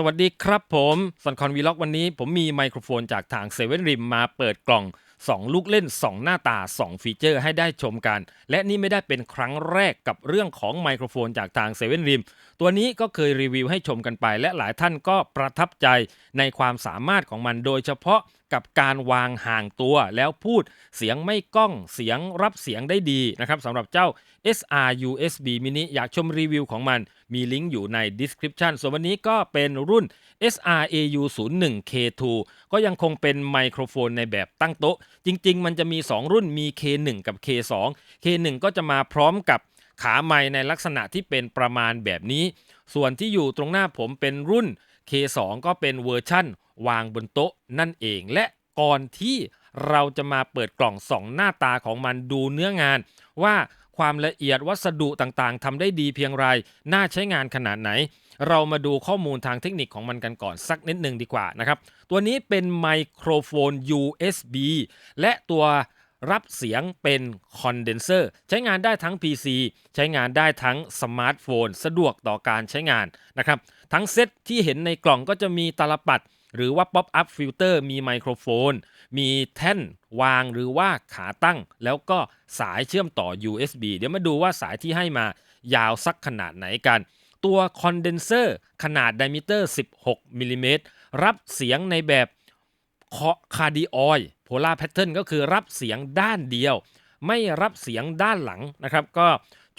สวัสดีครับผมสันคอนวีล็อกวันนี้ ผมมีไมโครโฟนจากทางเซเว่นริมมาเปิดกล่อง 2 ลูกเล่น 2 หน้าตา 2 ฟีเจอร์ให้ได้ชมกัน และนี่ไม่ได้เป็นครั้งแรกกับเรื่องของไมโครโฟนจากทางเซเว่นริมตัวนี้ก็เคยรีวิวให้ชมกันไป และหลายท่านก็ประทับใจในความสามารถของมันโดยเฉพาะกับการวางห่างตัว แล้วพูดเสียงไม่ก้องเสียงรับเสียงได้ดีนะครับสำหรับเจ้า SR USB mini อยากชมรีวิวของมัน มีลิงก์อยู่ใน description ส่วนวันนี้ก็เป็นรุ่น SRAU 0 1 K2 ก็ยังคงเป็นไมโครโฟนในแบบตั้งโต๊ะ จริง ๆ มันจะมี 2 รุ่นมี K1 กับ K2 K1 ก็จะมาพร้อมกับขาไม้ในลักษณะที่เป็นประมาณแบบนี้ ส่วนที่อยู่ตรงหน้าผมเป็นรุ่น K2 ก็เป็นเวอร์ชั่นวางบนโต๊ะนั่นเอง และก่อนที่เราจะมาเปิดกล่องสองหน้าตาของมันดูเนื้องาน ว่าความละเอียดวัสดุต่างๆทำได้ดีเพียงไร น่าใช้งานขนาดไหน เรามาดูข้อมูลทางเทคนิคของมันกันก่อนสักนิดหนึ่งดีกว่านะครับ ตัวนี้เป็นไมโครโฟน USB และตัวรับเสียงเป็นคอนเดนเซอร์ใช้งานได้ทั้ง PC ใช้งานได้ทั้งสมาร์ทโฟน สะดวกต่อการใช้งานนะครับ ทั้งเซตที่เห็นในกล่องก็จะมีตาลปัด หรือว่า Pop Up Filter มีไมโครโฟน มีแท่นวางหรือว่าขาตั้ง แล้วก็สายเชื่อมต่อ USB เดี๋ยวมาดูว่าสายที่ให้มายาวสักขนาดไหนกัน ตัวคอนเดนเซอร์ขนาดไดมิเตอร์ 16มิลลิเมตรรับเสียงในแบบคาร์ดิออยโพลาร์แพทเทิร์นก็คือรับเสียงด้านเดียว ไม่รับเสียงด้านหลังนะครับ ก็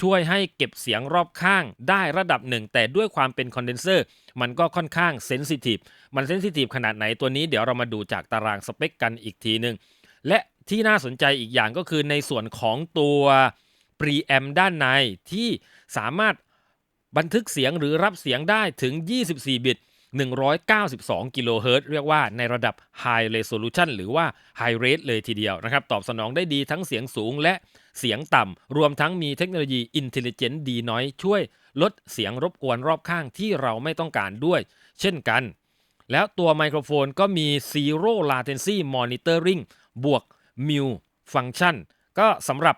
ช่วยให้เก็บเสียงรอบข้างได้ระดับหนึ่ง แต่ด้วยความเป็นคอนเดนเซอร์มันก็ค่อนข้างเซนซิทีฟมันเซนซิทีฟขนาดไหนตัวนี้เดี๋ยวเรามาดูจากตารางสเปคกันอีกทีหนึ่งและที่น่าสนใจอีกอย่างก็คือในส่วนของตัวปรีแอมด้านในที่สามารถบันทึกเสียงหรือรับเสียงได้ถึง 24 บิต 192 กิโลเฮิรตซ์เรียกว่าในระดับ High Resolution หรือว่า High Rate เลยทีเดียวนะครับ ตอบสนองได้ดีทั้งเสียงสูงและเสียงต่ำ รวมทั้งมีเทคโนโลยี Intelligent D Noise ช่วยลดเสียงรบกวนรอบข้างที่เราไม่ต้องการด้วย เช่นกัน แล้วตัวไมโครโฟนก็มี Zero Latency Monitoring บวก Mute Function ก็สำหรับ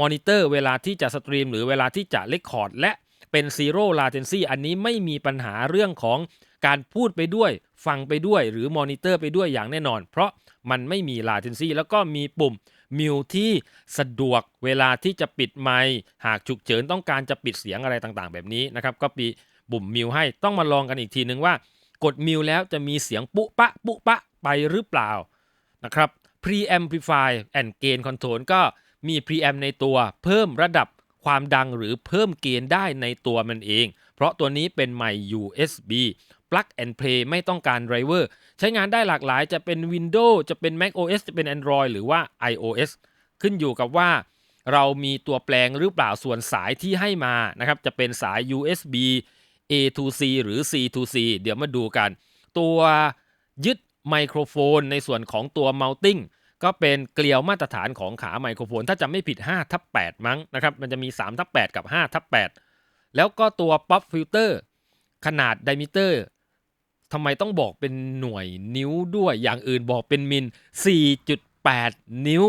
มอนิเตอร์เวลาที่จะสตรีมหรือเวลาที่จะเลคคอร์ดและ เป็น Zero Latency อันนี้ไม่มีปัญหาเรื่องของการพูดไปด้วย ฟังไปด้วย หรือมอนิเตอร์ไปด้วยอย่างแน่นอน เพราะมันไม่มี latency แล้วก็มีปุ่มมิวที่สะดวกเวลาที่จะปิดไมค์หากฉุกเฉินต้องการจะปิดเสียงอะไรต่างๆ แบบนี้นะครับ ก็ปีปุ่มมิวให้ต้องมาลองกันอีกทีนึงว่ากดมิวแล้วจะมีเสียงปุ๊ปะปุ๊ปะไปหรือเปล่านะครับ preamplify and gain control ก็มี preamp ในตัวเพิ่มระดับ ความดังหรือเพิ่มเกณฑ์ได้ในตัวมันเอง เพราะตัวนี้เป็นไมค์ USB plug and play ไม่ต้องการ driver ใช้งานได้หลากหลายจะเป็น Windows จะเป็น Mac OS จะเป็น Android หรือว่า iOS ขึ้นอยู่กับว่าเรามีตัวแปลงหรือเปล่าส่วนสายที่ให้มานะครับจะเป็นสาย USB A to C หรือ C to C เดี๋ยวมาดูกัน ตัวยึดไมโครโฟนในส่วนของตัว mounting ก็เป็นเกลียวมาตรฐานของขาไมโครโฟน ถ้าจำไม่ผิด5ทับ8มั้งนะครับ มันจะมี3ทับ8กับ5ทับ8แล้วก็ตัว pop filter ขนาดไดมิเตอร์ทำไมต้องบอกเป็นหน่วยนิ้วด้วยอย่างอื่นบอกเป็นมิล 4.8 นิ้ว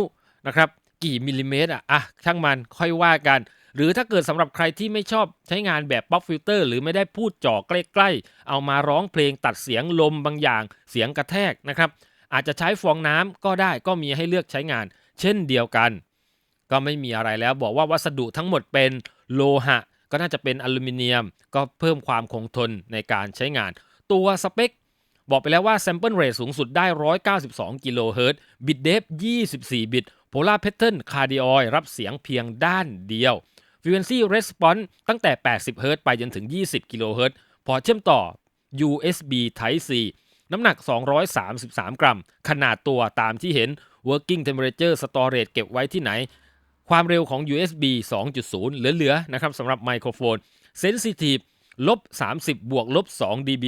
นะครับ กี่มิลลิเมตรอะอะช่างมันค่อยว่ากัน หรือถ้าเกิดสำหรับใครที่ไม่ชอบใช้งานแบบป๊อปฟิลเตอร์หรือไม่ได้พูดจ่อใกล้ ๆ เอามาร้องเพลงตัดเสียงลมบางอย่างเสียงกระแทกนะครับ อาจจะใช้ฟองน้ำก็ได้ก็มีให้เลือกใช้งาน เช่นเดียวกัน ก็ไม่มีอะไรแล้วบอกว่าวัสดุทั้งหมดเป็นโลหะ ก็น่าจะเป็นอลูมิเนียม ก็เพิ่มความคงทนในการใช้งาน ตัวสเปคบอกไปแล้วว่า sample rate สูงสุดได้ 192 กิโลเฮิรตซ์ bit depth 24 บิต polar pattern cardioid รับเสียงเพียงด้านเดียว frequency response ตั้งแต่ 80 เฮิรตซ์ไปจนถึง 20 กิโลเฮิรตซ์ พอเชื่อมต่อ USB Type C น้ำหนัก 233 กรัม ขนาดตัวตามที่เห็น working temperature storage เก็บไว้ที่ไหน ความเร็วของ USB 2.0 เหลือๆนะครับสำหรับไมโครโฟน sensitive ลบ 30 บวกลบ 2 dB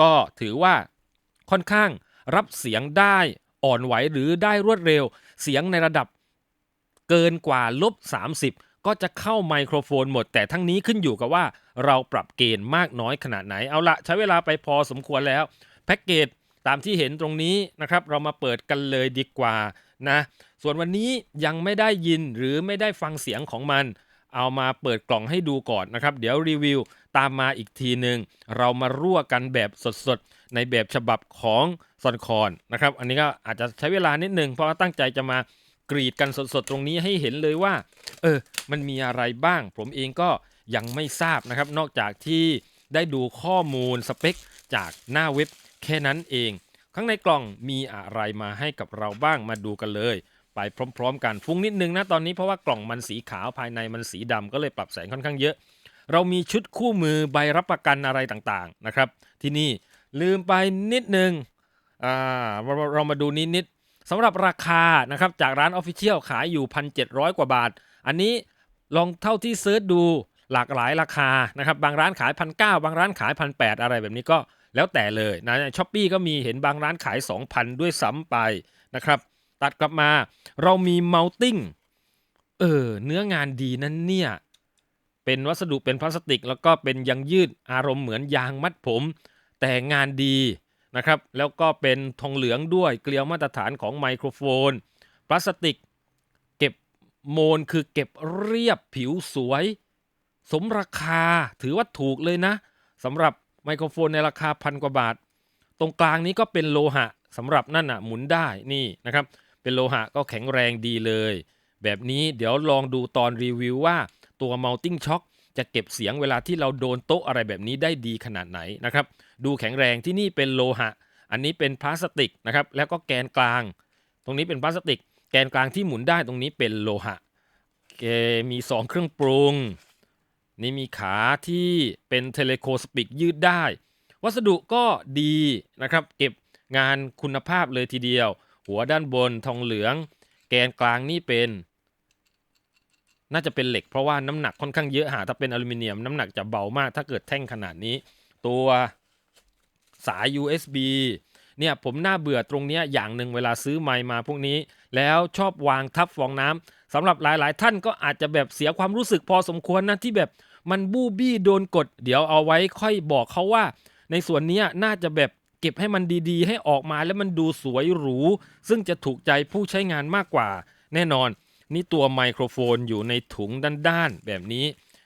ก็ถือว่าค่อนข้างรับเสียงได้อ่อนไหวหรือได้รวดเร็ว เสียงในระดับเกินกว่าลบ 30 ก็จะเข้าไมโครโฟนหมด แต่ทั้งนี้ขึ้นอยู่กับว่าเราปรับเกณฑ์มากน้อยขนาดไหน เอาละใช้เวลาไปพอสมควรแล้ว แพ็กเกจตามที่เห็นตรงนี้นะครับ เรามาเปิดกันเลยดีกว่านะ ส่วนวันนี้ยังไม่ได้ยินหรือไม่ได้ฟังเสียงของมัน เอามาเปิดกล่องให้ดูก่อนนะครับ เดี๋ยวรีวิวตามมาอีกทีหนึ่งเรามารั่วกันแบบสดๆ ในแบบฉบับของซอนคอนนะครับ อันนี้ก็อาจจะใช้เวลานิดนึงเพราะว่าตั้งใจจะมากรีดกันสดๆ ตรงนี้ให้เห็นเลยว่า เออ มันมีอะไรบ้าง ผมเองก็ยังไม่ทราบนะครับ นอกจากที่ได้ดูข้อมูลสเปคจากหน้าเว็บ แค่นั้นเอง ข้างในกล่องมีอะไรมาให้กับเราบ้างมาดูกันเลย ไปพร้อมๆ กันฟุ้งนิดนึงนะตอนนี้เพราะว่ากล่องมันสีขาวภายในมันสีดำก็เลยปรับแสงค่อนข้างเยอะ เรามีชุดคู่มือใบรับประกันอะไรต่างๆนะครับ ที่นี่ลืมไปนิดนึงอ่าเราเรามาดูนิดนิดๆสำหรับราคานะครับจากร้านออฟฟิเชียลขายอยู่ 1,700 กว่าบาท อันนี้ลองเท่าที่เซิร์ชดูหลากหลายราคานะครับบางร้านขาย1,900บางร้านขาย1,800อะไรแบบนี้ก็ แล้วแต่เลยนะช้อปปีก็มีเห็นบางร้านขาย 2,000 ด้วยซ้ำไปนะครับ ตัดกลับมาเรามีเม l ติ้งเออเนื้องานดีนั่นเนี่ยเป็นวัสดุเป็นพลาสติก แล้วก็เป็นยางยืดอารมณ์เหมือนยางมัดผม แต่งานดีนะครับแล้วก็เป็นทองเหลืองด้วยเกลียวมาตรฐานของไมโครโฟน พลาสติก เก็บโมนคือเก็บเรียบผิวสวย สมราคาถือว่าถูกเลยนะสำหรับ ไมโครโฟนในราคาพันกว่าบาท ตรงกลางนี้ก็เป็นโลหะสำหรับนั่นอะหมุนได้นี่นะครับ เป็นโลหะก็แข็งแรงดีเลย แบบนี้เดี๋ยวลองดูตอนรีวิวว่าตัว Mounting Shock จะเก็บเสียงเวลาที่เราโดนโต๊ะอะไรแบบนี้ได้ดีขนาดไหนนะครับ ดูแข็งแรงที่นี่เป็นโลหะ อันนี้เป็นพลาสติกนะครับ แล้วก็แกนกลาง ตรงนี้เป็นพลาสติก แกนกลางที่หมุนได้ตรงนี้เป็นโลหะแกมี 2 เครื่องปรุง นี่มีขาที่เป็นเทเลโคสปิกยืดได้ วัสดุก็ดีนะครับ เก็บงานคุณภาพเลยทีเดียว หัวด้านบนทองเหลือง แกนกลางนี่เป็น น่าจะเป็นเหล็กเพราะว่าน้ำหนักค่อนข้างเยอะหาถ้าเป็นอลูมิเนียมน้ำหนักจะเบามากถ้าเกิดแท่งขนาดนี้ ตัวสาย USB เนี่ยผมน่าเบื่อตรงเนี้ยอย่างหนึ่งเวลาซื้อไมค์มาพวกนี้ แล้วชอบวางทับฟองน้ำสำหรับหลายๆ ท่านก็อาจจะแบบเสียความรู้สึกพอสมควรนะที่แบบมันบู้บี้โดนกด เดี๋ยวเอาไว้ค่อยบอกเขาว่า ในส่วนนี้น่าจะแบบเก็บให้มันดีๆ ให้ออกมาแล้วมันดูสวยหรู ซึ่งจะถูกใจผู้ใช้งานมากกว่า แน่นอน นี่ตัวไมโครโฟนอยู่ในถุงด้านๆ แบบนี้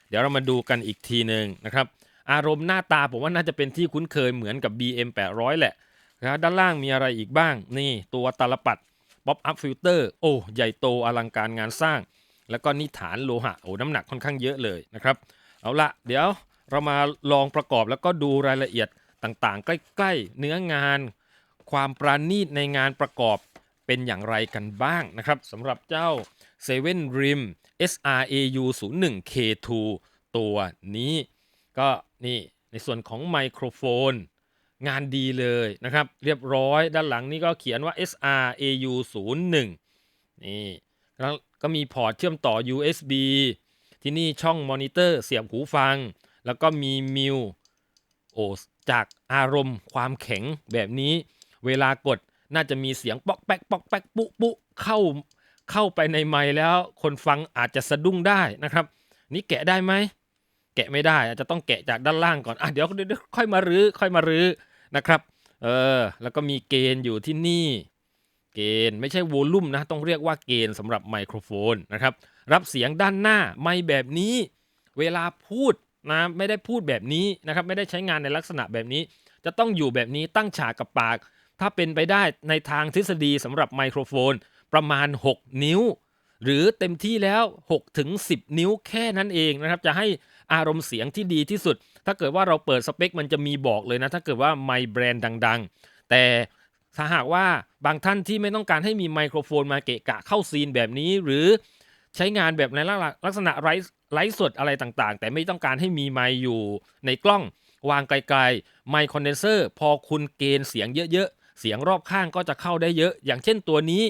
เดี๋ยวเรามาดูกันอีกทีหนึ่งนะครับ อารมณ์หน้าตาผมว่าน่าจะเป็นที่คุ้นเคยเหมือนกับ BM 800 แหละนะด้านล่างมีอะไรอีกบ้าง นี่ตัวตาลปัด ป๊อปอัพฟิลเตอร์โอ้ใหญ่โตอลังการงานสร้าง แล้วก็นี่ฐานโลหะโอ้น้ำหนักค่อนข้างเยอะเลยนะครับ เอาละเดี๋ยวเรามาลองประกอบแล้วก็ดูรายละเอียดต่างๆ ใกล้ๆ เนื้องาน ความปราณีตในงานประกอบเป็นอย่างไรกันบ้างนะครับสำหรับเจ้า7 Rim SRAU 0 1 K2 ตัวนี้ ก็นี่ในส่วนของไมโครโฟน งานดีเลยนะครับ เรียบร้อยด้านหลังนี่ก็เขียนว่า SRAU 0 1นี่แล้วก็มีพอร์ตเชื่อมต่อ USB ที่นี่ช่องมอนิเตอร์เสียบหูฟัง แล้วก็มีมิวโอจากอารมณ์ความแข็งแบบนี้ เวลากดน่าจะมีเสียงป๊อกแป๊กป๊อกแป๊กปุ๊ปุ๊เข้าเข้าไปในไมค์แล้วคนฟังอาจจะสะดุ้งได้นะครับ นี่แกะได้ไหมแกะไม่ได้อาจจะต้องแกะจากด้านล่างก่อนอะเดี๋ยวเดี๋ยวค่อยมารื้อค่อยมารื้อ นะครับเออแล้วก็มีเกณฑ์อยู่ที่นี่ เกณฑ์ไม่ใช่โวลูมนะต้องเรียกว่าเกณฑ์สำหรับไมโครโฟนนะครับรับเสียงด้านหน้าไม่แบบนี้ เวลาพูดนะไม่ได้พูดแบบนี้นะครับไม่ได้ใช้งานในลักษณะแบบนี้ จะต้องอยู่แบบนี้ตั้งฉากกับปาก ถ้าเป็นไปได้ในทางทฤษฎีสำหรับไมโครโฟนประมาณ 6 นิ้ว หรือเต็มที่แล้ว6ถึง10 นิ้วแค่นั้นเองนะครับจะให้ อารมณ์เสียงที่ดีที่สุด ถ้าเกิดว่าเราเปิดสเปค มันจะมีบอกเลยนะ ถ้าเกิดว่าไมค์แบรนด์ดัง ๆ แต่ถ้าหากว่าบางท่านที่ไม่ต้องการให้มีไมโครโฟนมาเกะกะเข้าซีนแบบนี้ หรือใช้งานแบบในลักษณะไร้ไลฟ์สดอะไรต่างๆ แต่ไม่ต้องการให้มีไมค์อยู่ในกล้องวางไกลๆ ไมค์คอนเดนเซอร์พอคุณเกณฑ์เสียงเยอะๆ เสียงรอบข้างก็จะเข้าได้เยอะ อย่างเช่นตัวนี้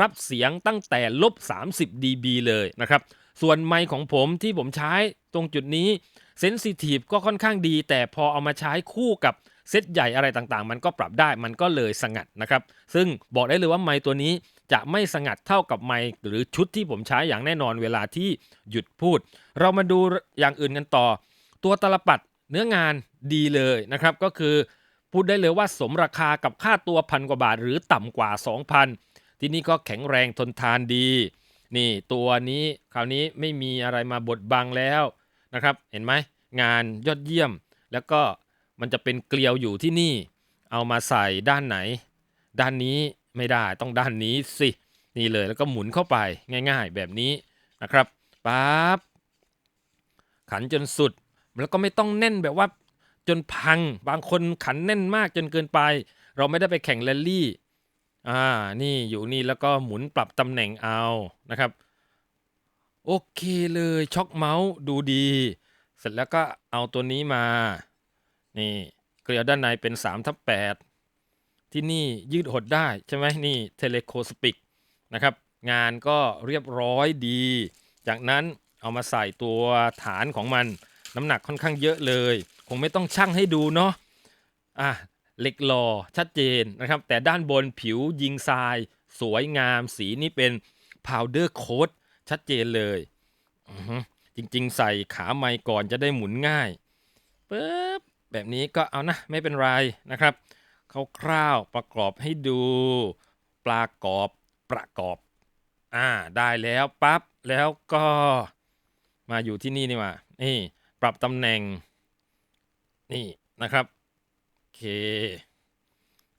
รับเสียงตั้งแต่ลบ 30 dB เลยนะครับ ส่วนไมค์ของผมที่ผมใช้ ตรงจุดนี้เซนซิทีฟก็ค่อนข้างดี แต่พอเอามาใช้คู่กับเซตใหญ่อะไรต่างๆ มันก็ปรับได้มันก็เลยสงัดนะครับ ซึ่งบอกได้เลยว่าไมค์ตัวนี้จะไม่สงัดเท่ากับไมค์หรือชุดที่ผมใช้อย่างแน่นอนเวลาที่หยุดพูด เรามาดูอย่างอื่นกันต่อ ตัวตลปัดเนื้องานดีเลยนะครับ ก็คือพูดได้เลยว่าสมราคากับค่าตัวพันกว่าบาท หรือต่ำกว่า 2,000 ที่นี่ก็แข็งแรงทนทานดี นี่ตัวนี้คราวนี้ไม่มีอะไรมาบดบังแล้ว นะครับ เห็นไหมงานยอดเยี่ยม แล้วก็มันจะเป็นเกลียวอยู่ที่นี่ เอามาใส่ด้านไหน ด้านนี้ไม่ได้ต้องด้านนี้สินี่เลยแล้วก็หมุนเข้าไปง่าย ๆ แบบนี้นะครับปั๊บขันจนสุด แล้วก็ไม่ต้องแน่นแบบว่าจนพังบางคนขันแน่นมากจนเกินไป เราไม่ได้ไปแข่งแรลลี่อ่านี่อยู่นี่แล้วก็หมุนปรับตำแหน่งเอานะครับ โอเคเลยช็อคเมาส์ดูดี เสร็จแล้วก็เอาตัวนี้มา นี่เกลียวด้านในเป็น3ทับ8ที่นี่ยืดหดได้ใช่ไหมนี่เทเลโคสปิกนะครับ งานก็เรียบร้อยดี จากนั้นเอามาใส่ตัวฐานของมัน น้ำหนักค่อนข้างเยอะเลย คงไม่ต้องชั่งให้ดูเนาะอะเหล็กหล่อชัดเจนนะครับ แต่ด้านบนผิวยิงทราย สวยงามสีนี่เป็น powder coat ชัดเจนเลยอจริง ๆ ใส่ขาไม้ก่อนจะได้หมุนง่ายปึ๊บแบบนี้ก็เอานะไม่เป็นไรนะครับคร่าวๆประกอบให้ดูปลากรอบประกอบ อ่าได้แล้วปั๊บแล้วก็มาอยู่ที่นี่นี่ว่านี่ปรับตำแหน่งนี่นะครับโอเค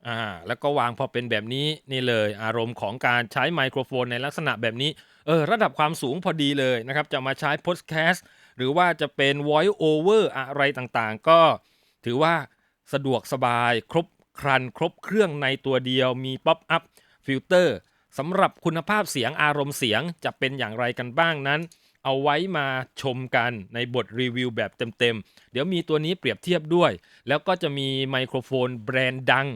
อ่าแล้วก็วางพอเป็นแบบนี้นี่เลยอารมณ์ของการใช้ไมโครโฟนในลักษณะแบบนี้ เออระดับความสูงพอดีเลยนะครับ จะมาใช้พอดแคสต์หรือว่าจะเป็น voice over อะไรต่างๆ ก็ถือว่าสะดวกสบายครบครันครบเครื่องในตัวเดียวมีป๊อปอัพฟิลเตอร์สำหรับคุณภาพเสียงอารมณ์เสียงจะเป็นอย่างไรกันบ้างนั้น เอาไว้มาชมกันในบทรีวิวแบบเต็มๆ เดี๋ยวมีตัวนี้เปรียบเทียบด้วย แล้วก็จะมีไมโครโฟนแบรนด์ดัง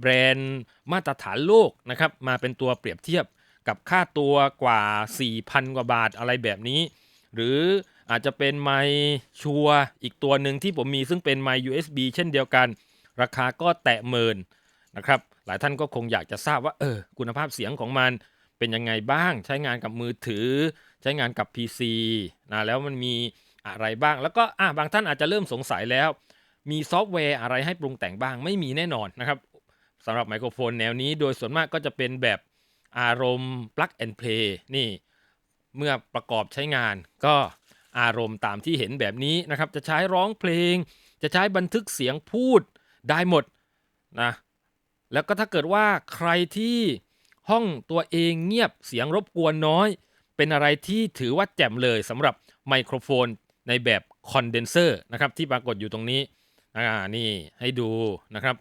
แบรนด์มาตรฐานโลกนะครับมาเป็นตัวเปรียบเทียบ กับค่าตัวกว่า 4,000 กว่าบาทอะไรแบบนี้ หรืออาจจะเป็นไมค์ชัวอีกตัวหนึ่งที่ผมมีซึ่งเป็นไมค์ USB เช่นเดียวกัน ราคาก็แตะหมื่นนะครับ หลายท่านก็คงอยากจะทราบว่าเออคุณภาพเสียงของมันเป็นยังไงบ้างใช้งานกับมือถือ ใช้งานกับ PC นะแล้วมันมีอะไรบ้าง แล้วก็อะบางท่านอาจจะเริ่มสงสัยแล้ว มีซอฟต์แวร์อะไรให้ปรุงแต่งบ้างไม่มีแน่นอนนะครับสำหรับไมโครโฟนแนวนี้โดยส่วนมากก็จะเป็นแบบ อารมณ์ plug and play นี่เมื่อประกอบใช้งานก็อารมณ์ตามที่เห็นแบบนี้นะครับ จะใช้ร้องเพลง จะใช้บันทึกเสียงพูดได้หมดนะแล้วก็ถ้าเกิดว่าใครที่ห้องตัวเองเงียบเสียงรบกวนน้อย เป็นอะไรที่ถือว่าแจ่มเลยสำหรับไมโครโฟนในแบบคอนเดนเซอร์นะครับที่ปรากฏอยู่ตรงนี้อ่านี่ให้ดูนะครับ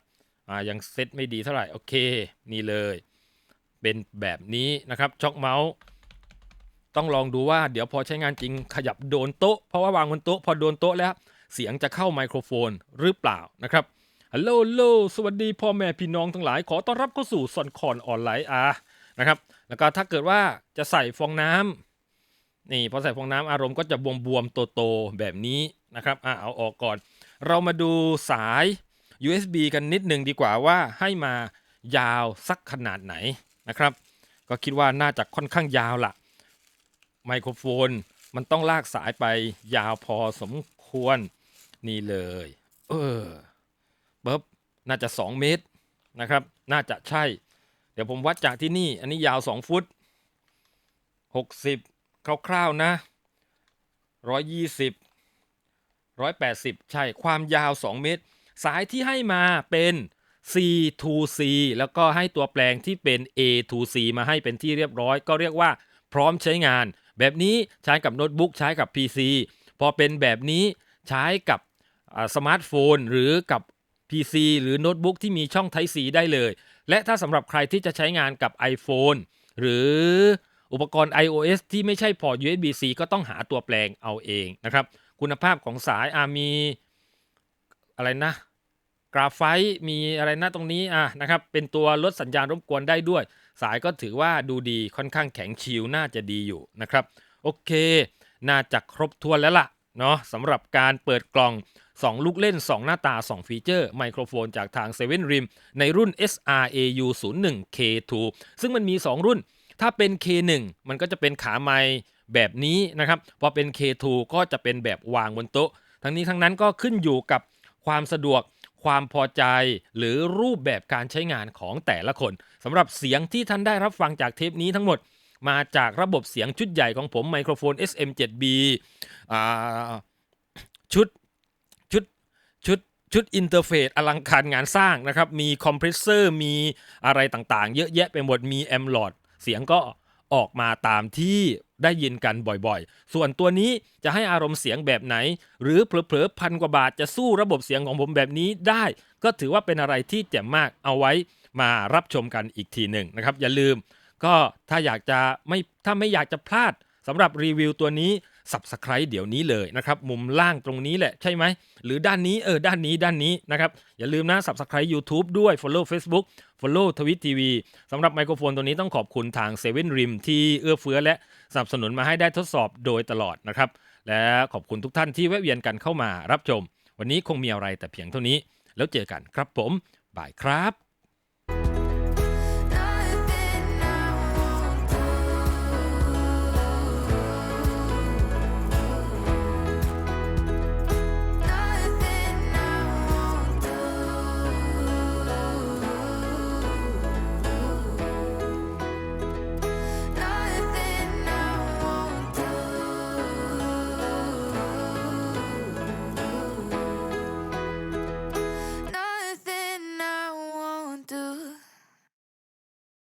อ่ายังเซตไม่ดีเท่าไหร่โอเค นี่เลย เป็นแบบนี้นะครับช็อคเมาส์ต้องลองดูว่าเดี๋ยวพอใช้งานจริงขยับโดนโต๊ะเพราะว่าวางบนโต๊ะพอโดนโต๊ะแล้ว เสียงจะเข้าไมโครโฟนหรือเปล่านะครับฮัลโหลโลสวัสดีพ่อแม่พี่น้องทั้งหลาย ขอต้อนรับเข้าสู่ซอนคอนออนไลน์อานะครับแล้วก็ถ้าเกิดว่าจะใส่ฟองน้ำนี่พอใส่ฟองน้ำอารมณ์ก็จะบวมๆโตๆแบบนี้นะครับอะเอาออกก่อน เรามาดูสาย USB กันนิดหนึ่งดีกว่าว่าให้มายาวสักขนาดไหน นะครับ ก็คิดว่าน่าจะค่อนข้างยาวละไมโครโฟนมันต้องลากสายไปยาวพอสมควรนี่เลย เออปึ๊บน่าจะ 2 เมตรนะครับ น่าจะใช่ เดี๋ยวผมวัดจากที่นี่ อันนี้ยาว 2 ฟุต 60 คร่าวๆนะ 120 180 ใช่ ความยาว 2 เมตร สายที่ให้มาเป็น C to C แล้วก็ให้ตัวแปลงที่เป็น A to C มาให้เป็นที่เรียบร้อย ก็เรียกว่าพร้อมใช้งาน แบบนี้ใช้กับโน้ตบุ๊กใช้กับ PC พอเป็นแบบนี้ใช้กับสมาร์ทโฟน หรือกับ PC หรือโน้ตบุ๊กที่มีช่อง Type C ได้เลย และถ้าสำหรับใครที่จะใช้งานกับ iPhone หรืออุปกรณ์ iOS ที่ไม่ใช่พอร์ต USB-C ก็ต้องหาตัวแปลงเอาเองนะครับ คุณภาพของสายอามีอะไรนะ ราไฟมีอะไรนะตรงนี้อะนะครับเป็นตัวลดสัญญาณรบกวนได้ด้วย สายก็ถือว่าดูดีค่อนข้างแข็งชิวน่าจะดีอยู่นะครับโอเค น่าจะครบถ้วนแล้วล่ะเนาะสำหรับการเปิดกล่อง 2 ลูกเล่น 2 หน้าตา 2 ฟีเจอร์ ไมโครโฟนจากทาง7 Rim ในรุ่น SRAU 0 1 K2 ซึ่งมันมี 2 รุ่น ถ้าเป็น K1 มันก็จะเป็นขาไม้แบบนี้นะครับพอเป็น K2 ก็จะเป็นแบบวางบนโต๊ะ ทั้งนี้ทั้งนั้นก็ขึ้นอยู่กับความสะดวก ความพอใจ หรือรูปแบบการใช้งานของแต่ละคนสำหรับเสียงที่ท่านได้รับฟังจากเทปนี้ทั้งหมด มาจากระบบเสียงชุดใหญ่ของผมไมโครโฟน SM7B อ่าชุดชุดชุดชุดอินเทอร์เฟซอลังการงานสร้างนะครับ มีคอมเพรสเซอร์มีอะไรต่างๆ เยอะแยะไปหมดมีแอมลอดเสียงก็ ออกมาตามที่ได้ยินกันบ่อยๆ ส่วนตัวนี้จะให้อารมณ์เสียงแบบไหน หรือเผลอๆพันกว่าบาทจะสู้ระบบเสียงของผมแบบนี้ได้ ก็ถือว่าเป็นอะไรที่เจ๋มมากเอาไว้มารับชมกันอีกทีหนึ่งนะครับ อย่าลืม ก็ถ้าอยากจะไม่ถ้าไม่อยากจะพลาดสำหรับรีวิวตัวนี้ Subscribe เดี๋ยวนี้เลยนะครับมุมล่างตรงนี้แหละใช่ไหมหรือด้านนี้เออด้านนี้ด้านนี้นะครับอย่าลืมนะ Subscribe YouTube ด้วย Follow Facebook Follow t w i t TV สำหรับไมโครโฟนตัวนี้ต้องขอบคุณทาง7 Rim ที่เอื้อเฟื้อและสนับสนุนมาให้ได้ทดสอบโดยตลอดนะครับและขอบคุณทุกท่านที่แวะเวียนกันเข้ามารับชม วันนี้คงมีอะไรแต่เพียงเท่านี้ แล้วเจอกันครับผมบายครับ